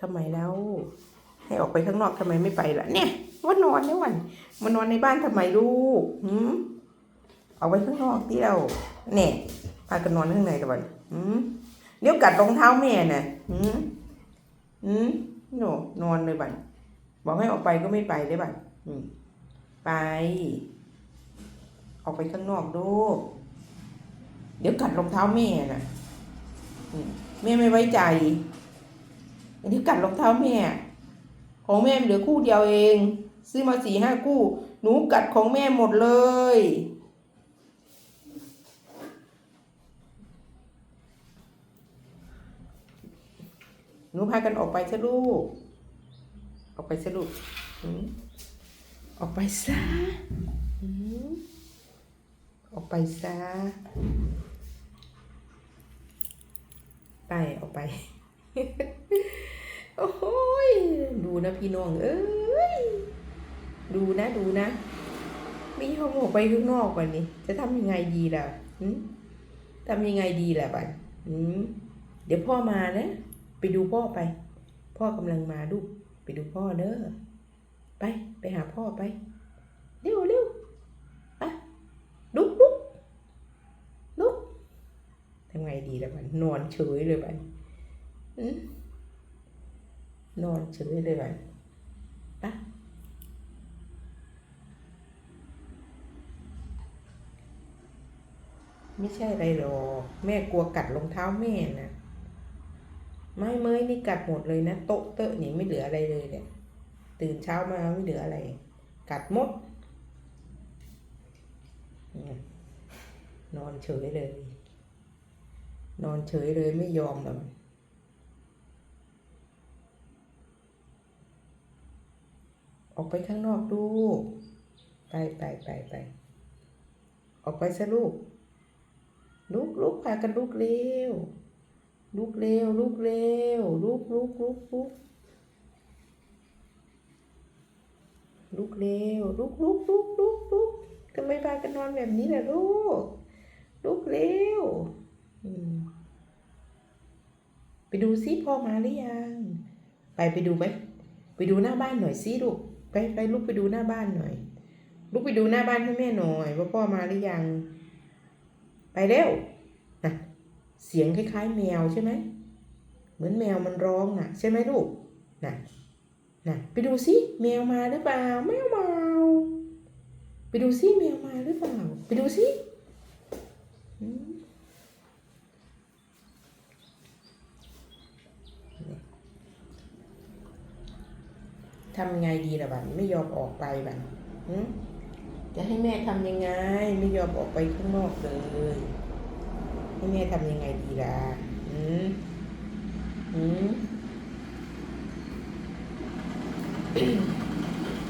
ทำไมแล้ว ให้ออกไปข้างนอกทำไมไม่ไปล่ะ เนี่ยว่านอนเนี่ยวันมานอนในบ้านทำไมลูกหืมออกไปข้างนอกที่เราเนี่ยพากันนอนข้างในตะวันหืมเดี๋ยวกัดรองเท้าแม่น่ะหืมหืมโนนอนเลยบันบอกให้ออกไปก็ไม่ไปได้บันอืมไป ออกไปข้างนอกดูเดี๋ยวกัดรองเท้าแม่น่ะแม่ไม่ไว้ใจ เดี๋ยวกัดรองเท้าแม่ ของแม่เหลือคู่เดียวเอง ซื้อมาสี่ห้าคู่ หนูกัดของแม่หมดเลย หนูพากันออกไปซะลูก ออกไปซะลูกออกไปซะออกไปซะไปออกไป โอ้โหยดูนะพี่น้อง เอ้ย ดูนะดูนะ มีห้องออกไปข้างนอกวันนี้ จะทำยังไงดีล่ะหืมทำยังไงดีล่ะบัดหืมเดี๋ยวพ่อมานะ ไปดูพ่อไป พ่อกำลังมาลูก ไปดูพ่อเด้อไป ไปหาพ่อไป เร็วเร็วไปลุกลุกลุกทำไงดีล่ะบัดนอนเฉยเลยบัดหืม นอนเฉยเลยแบบปะไม่ใช่อะไรหรอกแม่กลัวกัดรองเท้าแม่นะไม่เมยนี่กัดหมดเลยนะโต๊ะเตอะนี่ไม่เหลืออะไรเลยเนี่ยตื่นเช้ามาไม่เหลืออะไร กัดมด นอนเฉยเลย นอนเฉยเลยไม่ยอมแบบ ออกไปข้างนอกดูก ไปไปไปไป ออกไปซะลูกลุกลุกพากันลุกเร็วลุกเร็วลุกเร็วลุกลุกลุกลุกลุกเร็วลุกลุกลุกลุกลุกทำไมพากันนอนแบบนี้ล่ะลูกลุกเร็วอืมไปดูซิพ่อมาหรือยัง ไปไปดูไหม ไปดูหน้าบ้านหน่อยสิลูก ไปไปลุกไปดูหน้าบ้านหน่อย ลุกไปดูหน้าบ้านให้แม่หน่อยว่าพ่อมาหรือยัง ไปเร็วนะเสียงคล้าย ๆ แมวใช่ไหมเหมือนแมวมันร้องน่ะ ใช่ไหมลูกน่ะน่ะไปดูสิแมวมาหรือเปล่าแมวมาไปดูสิแมวมาหรือเปล่า ไปดูสิ ทำไงดีล่ะบันไม่ยอมออกไปบันจะให้แม่ทำยังไง ไม่ยอมออกไปข้างนอกเลยให้แม่ทำยังไงดีล่ะหืมหืม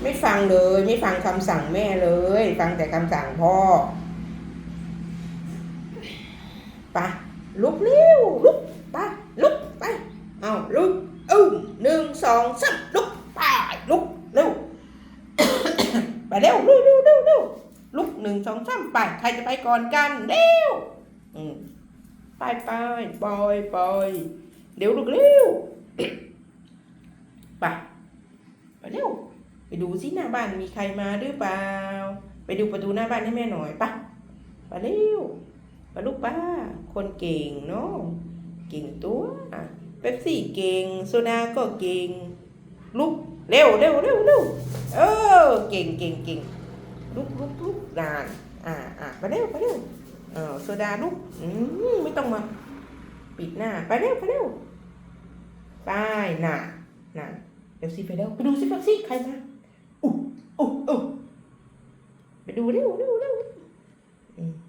ไม่ฟังเลย ไม่ฟังคำสั่งแม่เลย ฟังแต่คำสั่งพ่อไปะลุกเร็วลุกไปลุกไปเอาลุกอึ้งหนึ่งสองสามลุกเร็ว ไปเร็วเร็วเร็วเร็วเร็วลุกหนึ่งสองสามไปใครจะไปก่อนกันเร็วไปไปปล่อยปล่อยเดี๋ยวลุกเร็วไปไปเร็วไปดูซิหน้าบ้านมีใครมาหรือเปล่า ไปดูประตูหน้าบ้านให้แม่หน่อยปะไปเร็วไปลูกป้า คนเก่งเนาะเก่งตัวเป๊ปซี่เก่ง โซดาก็เก่ง ลุก เร็วเร็วเร็วเร็วเออเก่งเก่งเก่งลุกลุกลุกนานอ่าอ่าไปเร็วไปเร็วเออโซดาลุกอืมไม่ต้องมาปิดหน้า ไปเร็วไปเร็วไปน่ะน่ะเป๊ปซี่ไปเร็วไปดูซิเป๊ปซี่ใครมาอู้อู้อู้ไปดูเร็วเร็วเร็ว